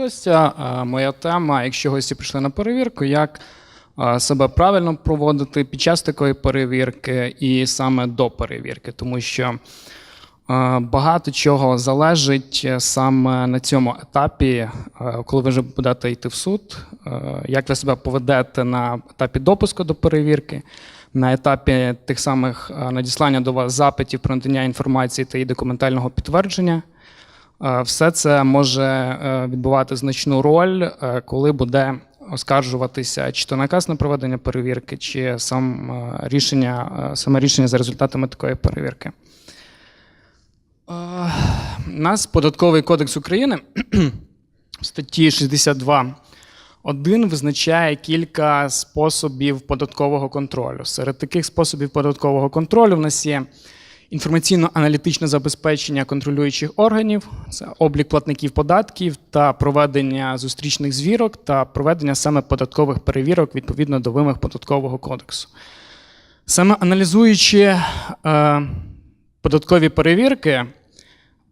Костя. Моя тема, якщо гості прийшли на перевірку, як себе правильно проводити під час такої перевірки і саме до перевірки, тому що багато чого залежить е, саме на цьому етапі, е, коли ви вже будете йти в суд, е, як ви себе поведете на етапі допуску до перевірки. На етапі тих самих надіслання до вас запитів про надання інформації та її документального підтвердження, Все це може е, відбувати значну роль, е, коли буде оскаржуватися чи то наказ на проведення перевірки, чи сам е, рішення, е, саме рішення за результатами такої перевірки. Е, У нас податковий кодекс України в статті 62 один визначає кілька способів податкового контролю. Серед таких способів податкового контролю в нас є інформаційно-аналітичне забезпечення контролюючих органів, це облік платників податків та проведення зустрічних звірок та проведення саме податкових перевірок відповідно до вимог податкового кодексу. Саме аналізуючи е, податкові перевірки,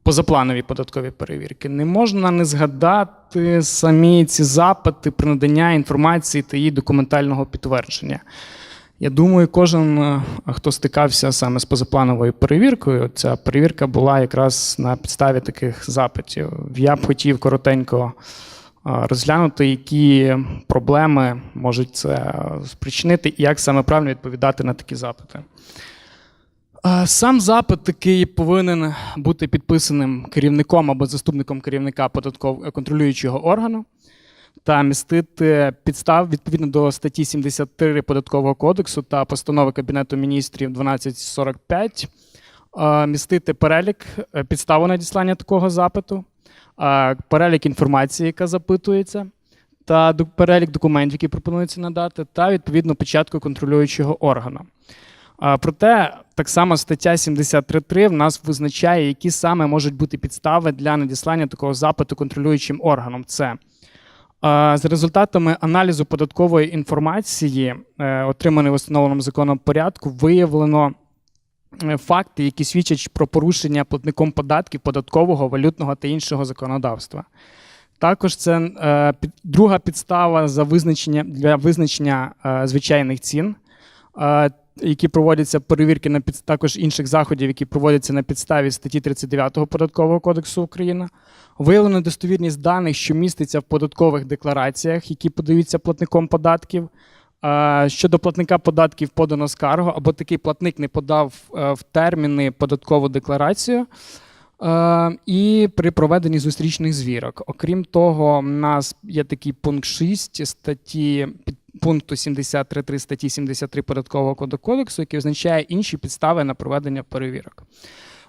позапланові податкові перевірки, не можна не згадати самі ці запити про надання інформації та її документального підтвердження. Я думаю, кожен, е, хто стикався саме з позаплановою перевіркою, ця перевірка була якраз на підставі таких запитів. Я б хотів коротенько е, розглянути, які проблеми можуть це спричинити, і як саме правильно відповідати на такі запити. Е, Сам запит такий повинен бути підписаним керівником або заступником керівника податкового контролюючого органу та містити підстав відповідно до статті 73 податкового кодексу та постанови Кабінету міністрів 1245, е, містити перелік е, підстави надіслання такого запиту, перелік інформації, яка запитується, та перелік документів, які пропонується надати, та відповідно печатку контролюючого органу. Проте так само стаття 73.3 в нас визначає, які саме можуть бути підстави для надіслання такого запиту контролюючим органом. Це за результатами аналізу податкової інформації, е, отриманої в установленому законом порядку, виявлено е, факти, які свідчать про порушення платником податків податкового, валютного та іншого законодавства. Також це е, друга підстава за визначення для визначення звичайних цін, які проводяться перевірки на під, також інших заходів, які проводяться на підставі статті 39 Податкового кодексу України. Виявлено достовірність даних, що міститься в податкових деклараціях, які подаються платником податків. Е, Щодо платника податків подано скаргу, або такий платник не подав е, в терміни податкову декларацію. Е, І при проведенні зустрічних звірок. Окрім того, в нас є такий пункт 6 статті під пункту 73.3 статті 73 податкового кодексу, який визначає інші підстави на проведення перевірок.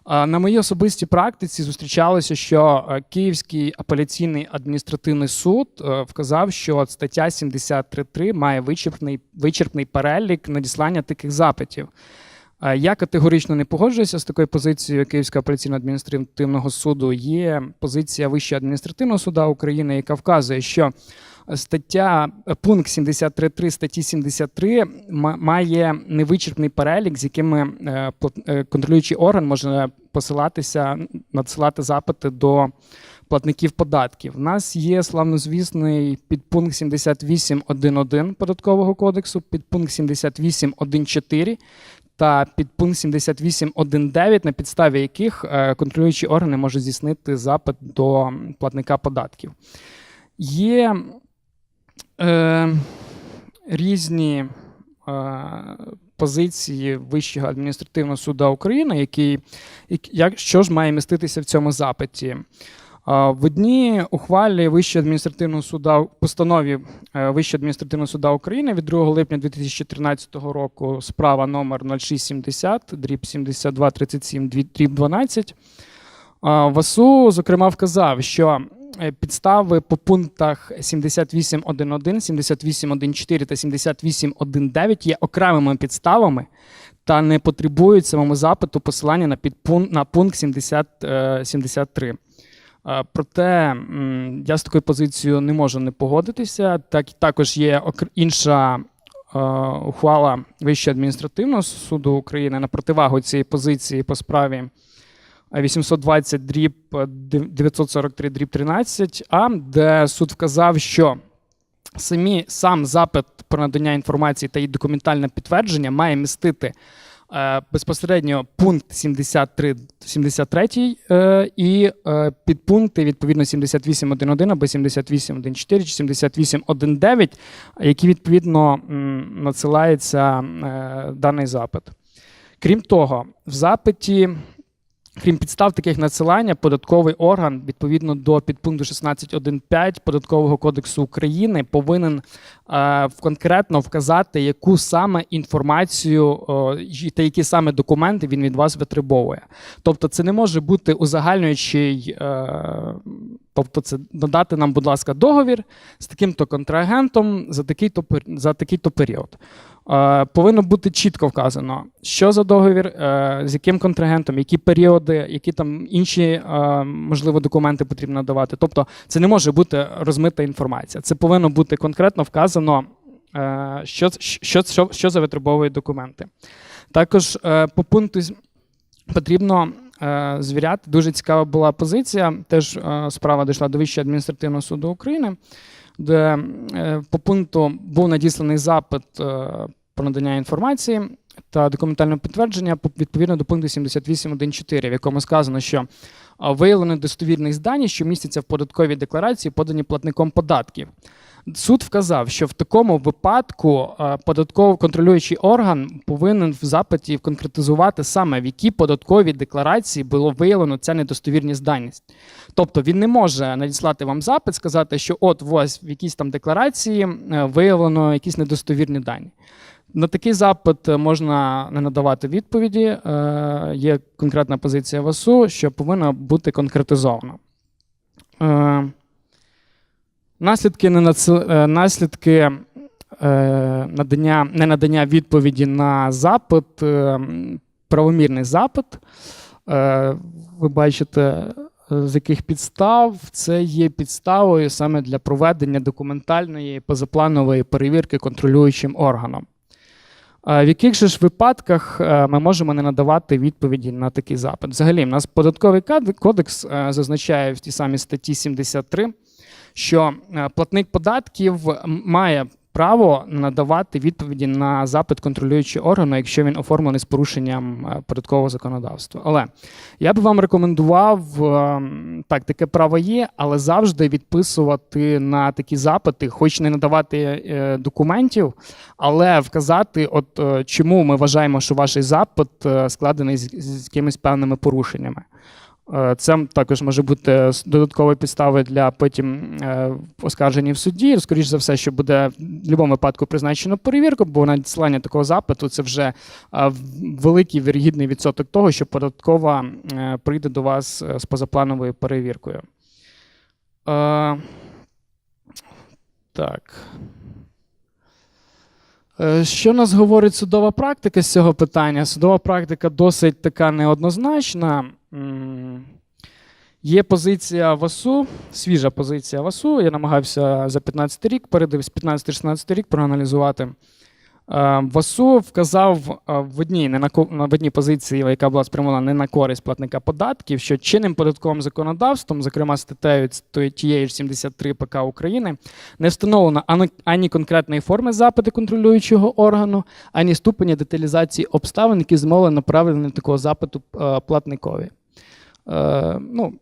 На моїй особистій практиці зустрічалося, що Київський апеляційний адміністративний суд вказав, що стаття 73.3 має вичерпний, вичерпний перелік надіслання таких запитів. Я категорично не погоджуюся з такою позицією Київського апеляційно-адміністративного суду. Є позиція Вищого адміністративного суду України, яка вказує, що стаття е, пункт 73.3 статті 73 має невичерпний перелік, з якими е, е, контролюючий орган може посилатися, надсилати запити до платників податків. У нас є славнозвісний підпункт 78.1.1 податкового кодексу, підпункт 78.1.4 та підпункт 78.1.9, на підставі яких контролюючі органи можуть здійснити запит до платника податків. Є е, різні е, позиції Вищого адміністративного суду України, які, як, що ж має міститися в цьому запиті. В одній ухвалі Вищого адміністративного суда постанові е, Вищого адміністративного суда України від 2 липня 2013 року справа номер 0670 дріб 7237 дріб 12 а, ВАСУ, зокрема, вказав, що е, підстави по пунктах 78.1.1, 78.1.4 та 78.1.9 є окремими підставами та не потребують самому запиту посилання на, підпункт, на пункт 70, е, 73. Е, Проте я з такою позицією не можу не погодитися. Так, також є інша е, ухвала Вищого адміністративного суду України на противагу цієї позиції по справі 820 дріб 943 дріб 13 а де суд вказав, що самі сам запит про надання інформації та її документальне підтвердження має містити е, безпосередньо пункт 73, 73 е, і е, підпункти відповідно 78.1.1 або 78.1.4 чи 78.1.9, які відповідно м, надсилається е, даний запит. Крім того, в запиті Крім підстав таких надсилання, податковий орган відповідно до підпункту 16.1.5 Податкового кодексу України повинен е, конкретно вказати, яку саме інформацію е, та які саме документи він від вас витребовує. Тобто, це не може бути узагальнюючий, е, тобто, це надати нам, будь ласка, договір з таким-то контрагентом за такий-то за такий-то період. Е, Повинно бути чітко вказано, що за договір, е, з яким контрагентом, які періоди, які там інші е, можливо документи потрібно надавати. Тобто, це не може бути розмита інформація. Це повинно бути конкретно вказано, що, що, що, що за витребовують документи. Також по пункту потрібно звіряти. Дуже цікава була позиція. Теж справа дійшла до Вищого адміністративного суду України, де по пункту був надісланий запит про надання інформації та документального підтвердження відповідно до пункту 78.1.4, в якому сказано, що виявлено достовірність дані, що містяться в податковій декларації, подані платником податків. Суд вказав, що в такому випадку податково контролюючий орган повинен в запиті конкретизувати саме в якій податковій декларації було виявлено ця недостовірність даність. Тобто він не може надіслати вам запит, сказати, що от у вас в якійсь там декларації е, виявлено якісь недостовірні дані. На такий запит можна не надавати відповіді. Е, Є конкретна позиція ВАСУ, що повинна бути конкретизована. Е, Наслідки, е, наслідки надання, не надання відповіді на запит, правомірний запит. Ви бачите, з яких підстав це є підставою саме для проведення документальної позапланової перевірки контролюючим органом. В яких же ж випадках е, ми можемо не надавати відповіді на такий запит? Взагалі, в нас податковий кодекс е, зазначає в тій самій статті 73, що е, платник податків має право надавати відповіді на запит контролюючого органу, якщо він оформлений з порушенням е, податкового законодавства. Але я би вам рекомендував ем, так, таке право є, але завжди відписувати на такі запити, хоч не надавати е, документів, але вказати, от е, чому ми вважаємо, що ваш запит е, складений з, з якимись певними порушеннями. Е, Це також може бути с- додатковою підставою для потім е, оскарження в суді. Скоріше за все, що буде в будь-якому випадку призначено перевірку, бо надсилання такого запиту це вже е, великий вірогідний відсоток того, що податкова е, прийде до вас е, з позаплановою перевіркою. Е, Так. Е, Що нас говорить судова практика з цього питання? Судова практика досить така неоднозначна. Є позиція ВАСУ, свіжа позиція ВАСУ. Я намагався за 15 рік, передивився 15-16 рік проаналізувати. Е, ВАСУ вказав е, в одній, не на, в одній позиції, яка була спрямована не на користь платника податків, що чинним податковим законодавством, зокрема статтею тієї ж 73 ПК України, не встановлено ані, конкретної форми запиту контролюючого органу, ані ступеня деталізації обставин, які змовили направлення такого запиту е, платникові. Е, ну,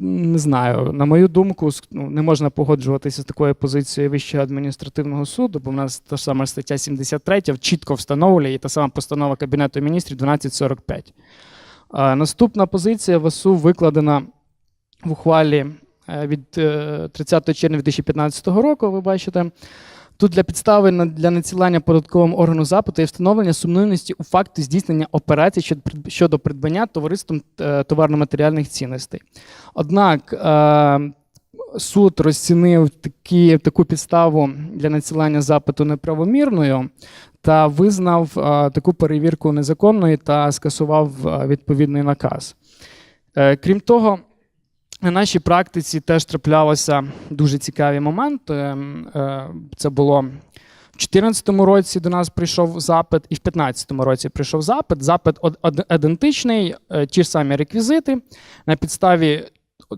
не знаю, на мою думку, ну, не можна погоджуватися з такою позицією Вищого адміністративного суду, бо в нас та сама стаття 73 чітко встановлює та сама постанова Кабінету міністрів 1245. Е, наступна позиція ВАСУ викладена в ухвалі е, від е, 30 червня 2015 року, ви бачите. Тут для підстави для надсилання податковим органу запиту є встановлення сумнівності у факті здійснення операцій щодо прид- щодо придбання товариством е, товарно-матеріальних цінностей. Однак е, суд розцінив такі, таку підставу для надсилання запиту неправомірною та визнав е, таку перевірку незаконною та скасував відповідний наказ. Крім того, на нашій практиці теж траплялися дуже цікаві моменти. Ем, е, Це було в 2014 році до нас прийшов запит, і в 2015 році прийшов запит. Запит ідентичний, е, ті ж самі реквізити. На підставі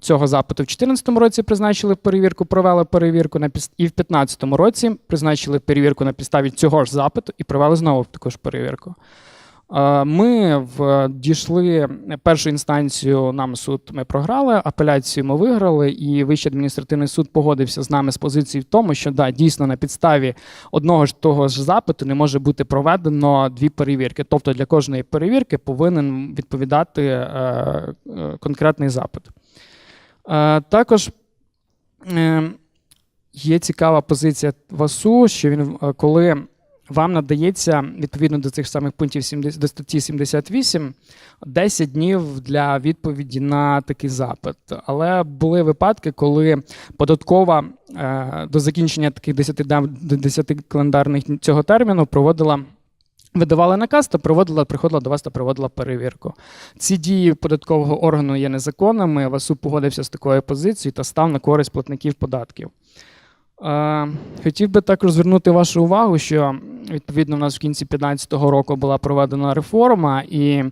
цього запиту в 2014 році призначили перевірку, провели перевірку і в 2015 році призначили перевірку на підставі цього ж запиту і провели знову таку ж перевірку. Е, Ми в, дійшли першу інстанцію, нам суд ми програли, апеляцію ми виграли, і Вищий адміністративний суд погодився з нами з позиції в тому, що да, дійсно на підставі одного ж того ж запиту не може бути проведено дві перевірки. Тобто для кожної перевірки повинен відповідати е, е, конкретний запит. Е, також е, є цікава позиція ВАСУ, що він, е, коли вам надається відповідно до цих самих пунктів 70 до статті 78 10 днів для відповіді на такий запит. Але були випадки, коли податкова е, до закінчення таких 10 10 календарних цього терміну проводила. Видавала наказ та проводила, приходила до вас та проводила перевірку. Ці дії податкового органу є незаконними. ВАСУ погодився з такою позицією та став на користь платників податків. Е, Хотів би також звернути вашу увагу, що відповідно в нас в кінці 2015 року була проведена реформа, і е,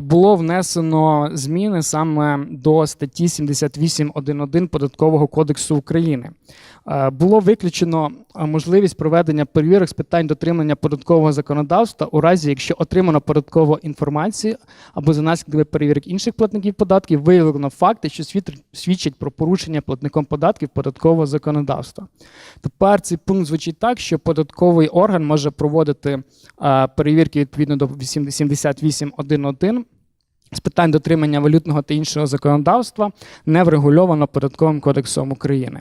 було внесено зміни саме до статті 78.1.1 Податкового кодексу України. Е, Було виключено е, можливість проведення перевірок з питань дотримання податкового законодавства у разі, якщо отримано податкову інформацію або за наслідками перевірок інших платників податків виявлено факти, що свідчать про порушення платником податків податкового законодавства. Тепер цей пункт звучить так, що податковий орган може проводити е, перевірки відповідно до 78.1.1 з питань дотримання валютного та іншого законодавства, не врегульовано податковим кодексом України.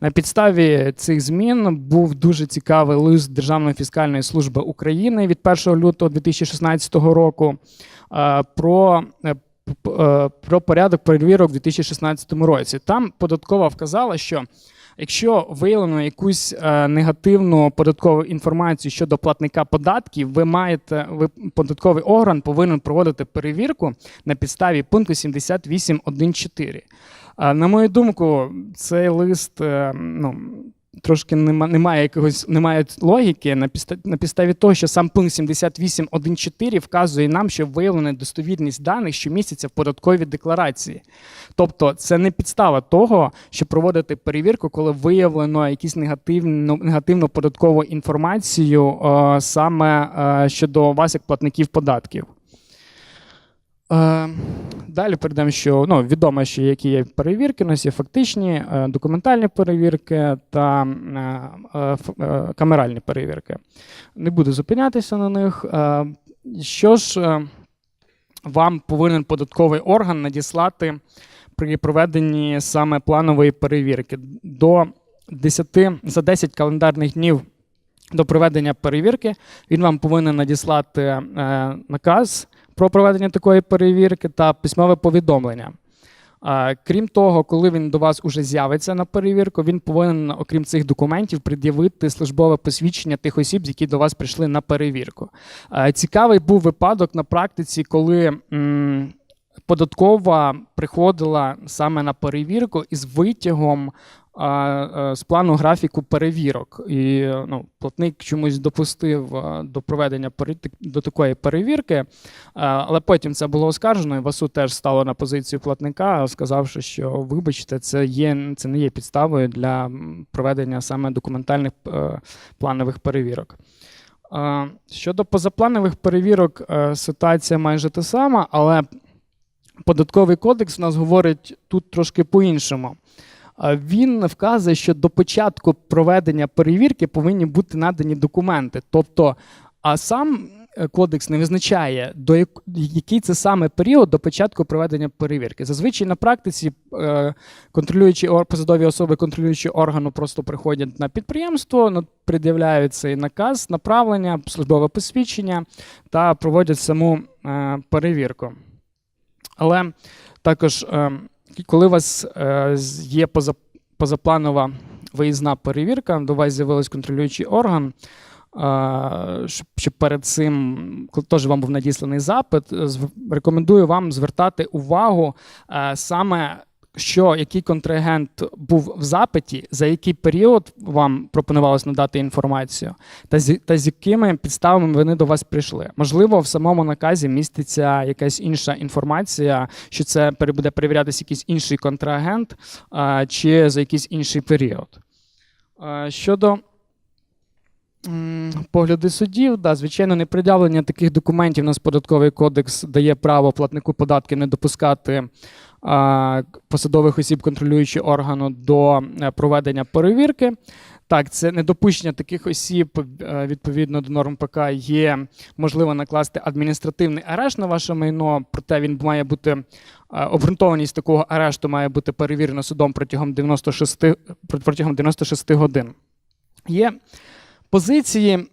На підставі цих змін був дуже цікавий лист Державної фіскальної служби України від 1 лютого 2016 року е, про. е, е, Про порядок перевірок у 2016 році. Там податкова вказала, що якщо виявлено якусь е, негативну податкову інформацію щодо платника податків, ви маєте ви податковий орган повинен проводити перевірку на підставі пункту 78.1.4. Е, На мою думку, цей лист е, ну, трошки нема, немає якогось немає логіки на підставі, на підставі того, що сам пункт 78.1.4 вказує нам, що виявлена достовірність даних, що містяться в податковій декларації. Тобто, це не підстава того, щоб проводити перевірку, коли виявлено якусь негативну, негативну податкову інформацію е, саме е, щодо вас як платників податків. Е, Далі перейдемо, що ну, відомо, що які є перевірки. У нас є фактичні, е, документальні перевірки та е, камеральні перевірки. Не буду зупинятися на них. Що ж вам повинен податковий орган надіслати при проведенні саме планової перевірки? До 10, за 10 календарних днів до проведення перевірки він вам повинен надіслати наказ про проведення такої перевірки та письмове повідомлення. Крім того, коли він до вас уже з'явиться на перевірку, він повинен, окрім цих документів, пред'явити службове посвідчення тих осіб, які до вас прийшли на перевірку. Цікавий був випадок на практиці, коли податкова приходила саме на перевірку із витягом а, з плану графіку перевірок. І ну, платник чомусь допустив а, до проведення до такої перевірки, а, але потім це було оскаржено, і ВАСУ теж стало на позицію платника, сказавши, що вибачте, це є це не є підставою для проведення саме документальних е, планових перевірок. Е, Щодо позапланових перевірок, е, ситуація майже та сама, але податковий кодекс у нас говорить тут трошки по-іншому. Він вказує, що до початку проведення перевірки повинні бути надані документи. Тобто, а сам е, кодекс не визначає, до як- який це саме період до початку проведення перевірки. Зазвичай на практиці е, контролюючі посадові особи контролюючі органу просто приходять на підприємство, пред'являють цей наказ, направлення, службове посвідчення та проводять саму е, перевірку. Але також, е, коли у вас е, є поза, позапланова виїзна перевірка, до вас з'явився контролюючий орган, е, щоб, перед цим, коли теж вам був надісланий запит, е, рекомендую вам звертати увагу саме. Що який контрагент був в запиті, за який період вам пропонувалось надати інформацію, та з, та з якими підставами вони до вас прийшли. Можливо, в самому наказі міститься якась інша інформація, що це буде перевірятися якийсь інший контрагент а, чи за якийсь інший період. А, щодо погляди суддів, да, звичайно, непред'явлення таких документів у нас податковий кодекс дає право платнику податків не допускати посадових осіб, контролюючого органу до е, проведення перевірки. Так, це недопущення таких осіб е, відповідно до норм ПК є можливо накласти адміністративний арешт на ваше майно, проте він має бути е, обґрунтованість такого арешту має бути перевірена судом протягом 96, протягом 96 годин. Є позиції,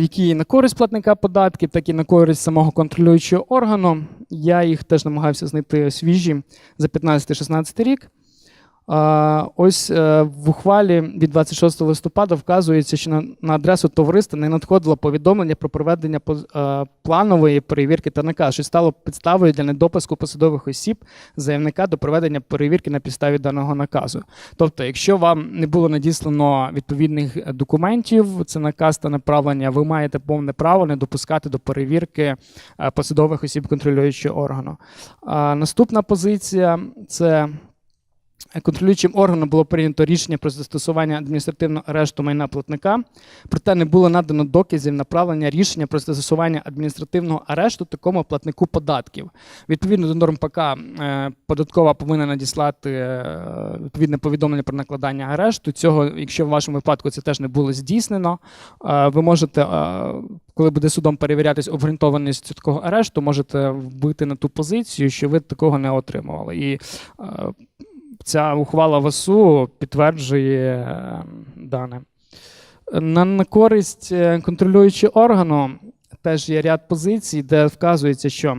які і на користь платника податків, так і на користь самого контролюючого органу. Я їх теж намагався знайти свіжі за 15-16 рік. Ось е, в ухвалі від 26 листопада вказується, що на, адресу товариства не надходило повідомлення про проведення е, планової перевірки та наказ, що стало підставою для недопуску посадових осіб заявника до проведення перевірки на підставі даного наказу. Тобто, якщо вам не було надіслано відповідних документів, це наказ та направлення, ви маєте повне право не допускати до перевірки е, посадових осіб контролюючого органу. Наступна позиція це. Контролюючим органом було прийнято рішення про застосування адміністративного арешту майна платника, проте не було надано доказів направлення рішення про застосування адміністративного арешту такому платнику податків. Відповідно до норм ПК, е, податкова повинна надіслати е, відповідне повідомлення про накладання арешту. Цього, якщо в вашому випадку це теж не було здійснено, е, ви можете, коли буде судом перевірятись обґрунтованість такого арешту, можете вбити на ту позицію, що ви такого не отримували. І ця ухвала ВАСУ підтверджує е, дане. На, користь контролюючі контролюючого органу теж є ряд позицій, де вказується, що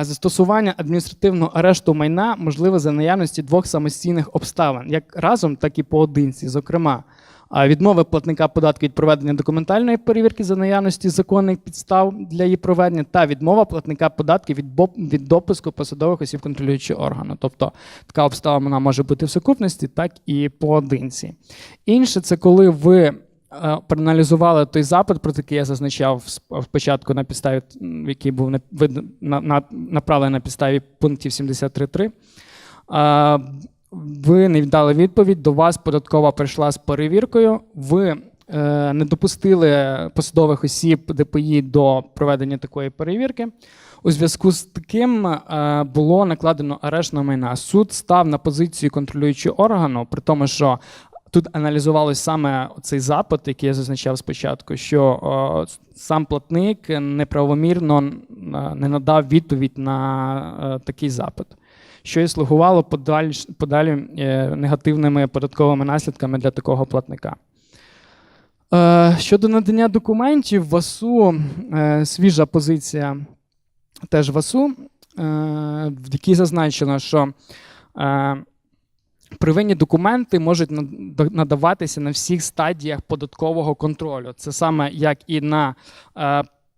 застосування адміністративного арешту майна можливе за наявності двох самостійних обставин, як разом, так і поодинці. Зокрема, відмови платника податків від проведення документальної перевірки за наявності законних підстав для її проведення, та відмова платника податків від, від допуску посадових осіб контролюючого органу. Тобто така обставина може бути в сукупності, так і поодинці. Інше це коли ви е, проаналізували той запит, про який я зазначав спочатку на підставі, який був направлений на підставі пунктів 73.3. Ви не віддали відповідь, до вас податкова прийшла з перевіркою. Ви е, не допустили посадових осіб ДПІ до проведення такої перевірки. У зв'язку з таким е, було накладено арешт на майна. Суд став на позицію контролюючого органу, при тому, що тут аналізувалось саме цей запит, який я зазначав спочатку, що е, сам платник неправомірно е, не надав відповідь на е, такий запит що і слугувало подаль, подалі е, негативними податковими наслідками для такого платника. Е, щодо надання документів, ВАСУ е, свіжа позиція теж ВАСУ, в якій зазначено, що Первинні документи можуть надаватися на всіх стадіях податкового контролю. Це саме як і на,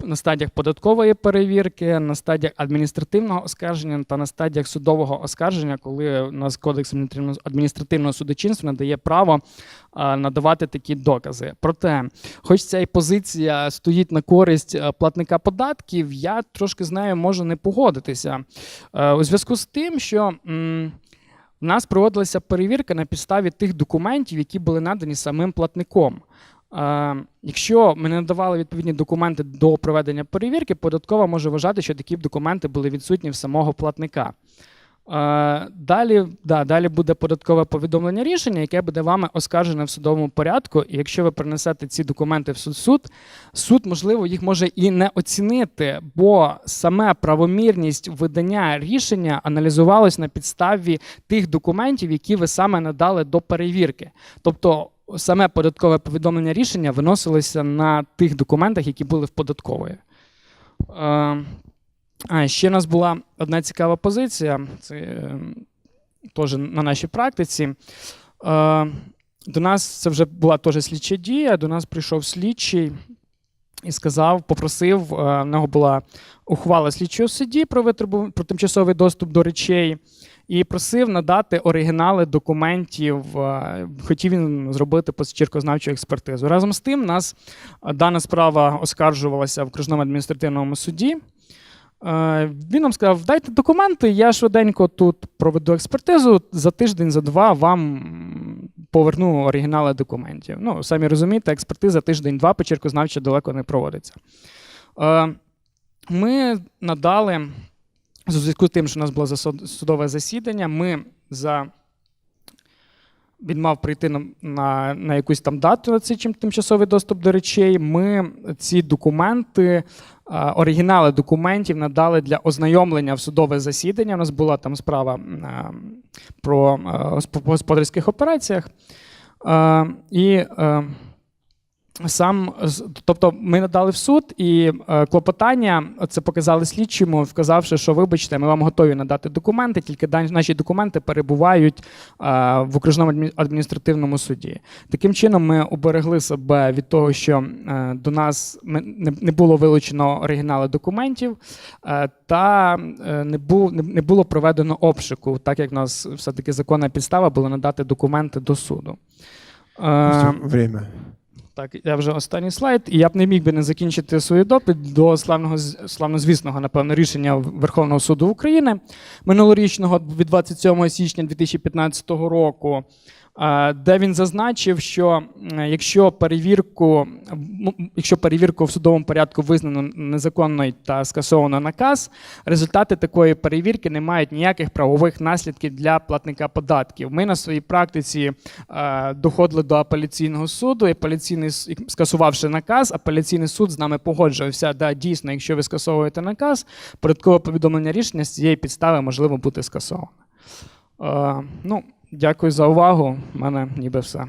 на стадіях податкової перевірки, на стадіях адміністративного оскарження та на стадіях судового оскарження, коли у нас кодекс адміністративного- судочинства надає право надавати такі докази. Проте, хоч ця і позиція стоїть на користь е, платника податків, я трошки з нею можу не погодитися. Е, У зв'язку з тим, що. в нас проводилася перевірка на підставі тих документів, які були надані самим платником. Е, якщо ми не надавали відповідні документи до проведення перевірки, податкова може вважати, що такі документи були відсутні в самого платника. Е, далі, да, далі буде податкове повідомлення рішення, яке буде вами оскаржене в судовому порядку. І якщо ви принесете ці документи в суд, суд, суд, можливо, їх може і не оцінити, бо саме правомірність видання рішення аналізувалось на підставі тих документів, які ви саме надали до перевірки. Тобто саме податкове повідомлення рішення виносилося на тих документах, які були в податкової. Е, а, ще у нас була одна цікава позиція. Це е, теж на нашій практиці. Е, до нас це вже була теж слідча дія. До нас прийшов слідчий і сказав, попросив, в нього була ухвала слідчого судді про витребу про тимчасовий доступ до речей. І просив надати оригінали документів. е, Хотів він зробити позачеркознавчу експертизу. Разом з тим, нас е, дана справа оскаржувалася в окружному адміністративному суді. Е, Він нам сказав: дайте документи, я швиденько тут проведу експертизу. За тиждень, за два вам поверну оригінали документів. Ну, самі розумієте, експертиза тиждень-два почеркознавча далеко не проводиться. Ми надали, у зв'язку з тим, що у нас було судове засідання, ми за. Він мав прийти на, на, на якусь там дату на цей тимчасовий доступ до речей. Ми ці документи, оригінали документів надали для ознайомлення в судове засідання. У нас була там справа про господарських операціях. І а, сам, тобто, ми надали в суд і е, клопотання це показали слідчому, вказавши, що вибачте, ми вам готові надати документи, тільки наші документи перебувають е, в окружному адміністративному суді. Таким чином, ми уберегли себе від того, що е, до нас не, було вилучено оригінали документів, е, та е, не, був, не, було проведено обшуку, так як в нас все-таки законна підстава була надати документи до суду. Е, Время. Так, я вже останній слайд, і я б не міг би не закінчити свою допит до славного славнозвісного, напевно, рішення Верховного суду України минулорічного від 27 січня 2015 року, де він зазначив, що якщо перевірку, якщо перевірку в судовому порядку визнано незаконною та скасовано наказ, результати такої перевірки не мають ніяких правових наслідків для платника податків. Ми на своїй практиці е, доходили до апеляційного суду, і апеляційний скасувавши наказ, апеляційний суд з нами погоджувався. Да, дійсно, якщо ви скасовуєте наказ, порядкове повідомлення рішення з цієї підстави можливо бути скасоване. Ну, дякую за увагу. У мене ніби все.